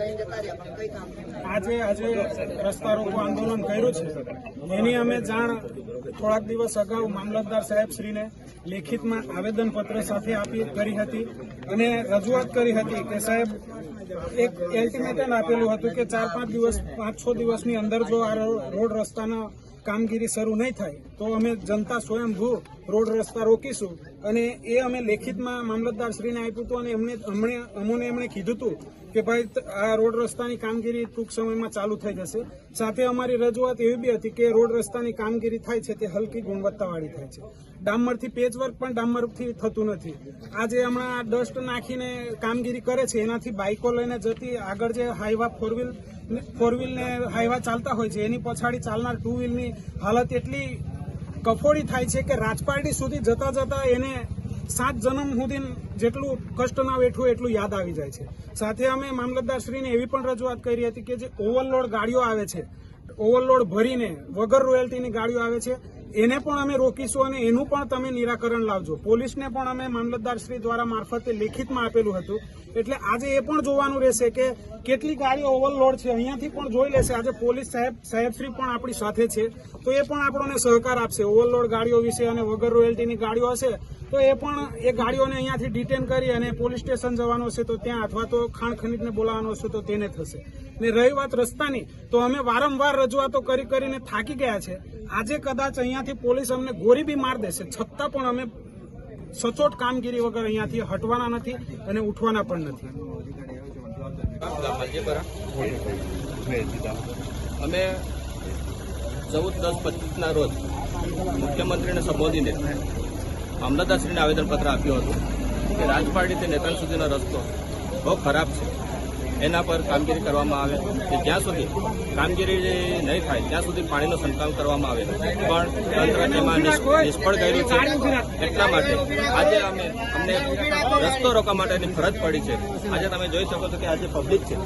આજે આજે રસ્તા રોકો આંદોલન કર્યું છે. એની અમે જાણ થોડાક દિવસ અગાઉ મામલતદાર સાહેબ શ્રીને લેખિતમાં આવેદનપત્ર સાથે આપી કરી હતી અને રજૂઆત કરી હતી કે સાહેબ, એક એલ્ટિમેટમ આપેલું હતું કે ચાર પાંચ દિવસ, પાંચ છ દિવસની અંદર જો આ રોડ રસ્તાના કામગીરી શરૂ નહીં થાય, તો અમે જનતા સ્વયંભૂ રોડ રસ્તા રોકીશું. અને એ અમે લેખિતમાં મામલતદાર શ્રીને આપ્યું હતું અને એમને અમને અમોને એમણે કીધું હતું કે ભાઈ આ રોડ રસ્તાની કામગીરી ટૂંક સમયમાં ચાલુ થઈ જશે. સાથે અમારી રજૂઆત એવી બી હતી કે રોડ રસ્તાની કામગીરી થાય છે તે હલકી ગુણવત્તાવાળી થાય છે. ડામરથી પેચવર્ક પણ ડામરથી થતું નથી. આજે હમણાં ડસ્ટ નાખીને કામગીરી કરે છે, એનાથી બાઇકો લઈને જતી આગળ જે Hyva four wheel four wheel Hyva ચાલતા હોય છે, એની પછાડી ચાલનાર ટુ વ્હીલની હાલત એટલી કફોડી થાય છે કે રાજપારડી સુધી જતા જતા એને સાત જન્મ સુધી જેટલું કષ્ટ ના વેઠવું એટલું યાદ આવી જાય છે. સાથે અમે મામલતદારશ્રીને એવી પણ રજૂઆત કરી હતી કે જે ઓવરલોડ ગાડીઓ આવે છે, ઓવરલોડ ભરીને વગર રોયલ્ટીની ગાડીઓ આવે છે એને પણ અમે રોકીશું અને એનું પણ તમે નિરાકરણ લાવજો. પોલીસને પણ અમે મામલતદારશ્રી દ્વારા મારફતે લેખિતમાં આપેલું હતું. એટલે આજે એ પણ જોવાનું રહેશે કે કેટલી ગાડીઓ ઓવરલોડ છે. અહીંયાથી પણ જોઈ લેશે. આજે પોલીસ સાહેબ, સાહેબશ્રી પણ આપણી સાથે છે. તો એ પણ આપણને સહકાર આપશે. ઓવરલોડ ગાડીઓ વિશે અને વગર રોયલ્ટીની ગાડીઓ હશે, તો એ પણ એ ગાડીઓને અહીંયાથી ડિટેન કરી અને પોલીસ સ્ટેશન જવાનું હશે તો ત્યાં અથવા તો ખાણ ખનીજને બોલાવવાનું હશે તો તેને થશે. ને રહી વાત રસ્તાની, તો અમે વારંવાર રજૂઆતો કરી કરીને થાકી ગયા છે. આજે કદાચ અહીંયાથી પોલીસ અમને ગોરી બી માર દેશે. છતાં પણ અમે સચોટ કામગીરી વગર અહીંયાથી હટવાના નથી અને ઉઠવાના પણ નથી. અમે ચૌદ, દસ, પચીસના રોજ મુખ્યમંત્રીને સંબોધીને મામલતદારશ્રીને આવેદનપત્ર આપ્યું હતું કે રાજપારડીથી નેતાન સુધીનો રસ્તો બહુ ખરાબ છે. એના પર કામગીરી કરવામાં આવે કે જ્યાં સુધી કામગીરી નહીં થાય, ત્યાં સુધી પાણીનો સંકલન કરવામાં આવે પણ તંત્ર તેમાં નિષ- નિષ્ફળ ગયેલું છે. એટલા માટે આજે અમે અમને રસ્તો રોકવા માટેની ફરજ પડી છે. આજે તમે જોઈ શકો છો કે આજે પબ્લિક છે,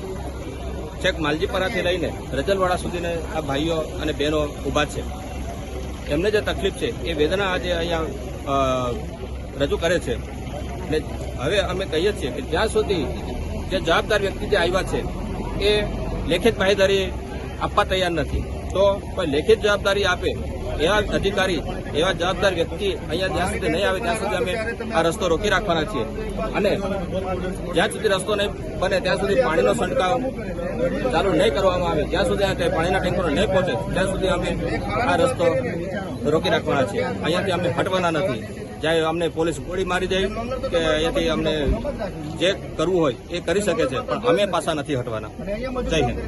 છેક માલજીપરાથી લઈને રજલવાડા સુધીને આ ભાઈઓ અને બહેનો ઊભા છે. એમને જે તકલીફ છે, એ વેદના આજે અહીંયા રજૂ કરે છે. ને હવે અમે કહીએ છીએ કે જ્યાં સુધી જે જવાબદાર વ્યક્તિ જે આવ્યા છે, એ લેખિત બાહેધરી આપવા તૈયાર નથી. તો કોઈ લેખિત જવાબદારી આપે એવા અધિકારી, એવા જવાબદાર વ્યક્તિ અહીંયા જ્યાં સુધી નહીં આવે ત્યાં સુધી અમે આ રસ્તો રોકી રાખવાના છીએ. અને જ્યાં સુધી રસ્તો નહીં બને ત્યાં સુધી પાણીનો છંટકાવ ચાલુ નહીં કરવામાં આવે, જ્યાં સુધી આ પાણીના ટેન્કરો નહીં પહોંચે, ત્યાં સુધી અમે આ રસ્તો રોકી રાખવાના છીએ. અહીંયાથી અમે હટવાના નથી. જ્યાં અમને પોલીસ ગોળી મારી દે કે અહીંયાથી અમને જે કરવું હોય એ કરી શકે છે, પણ અમે પાછા નથી હટવાના. જય હિન્દ.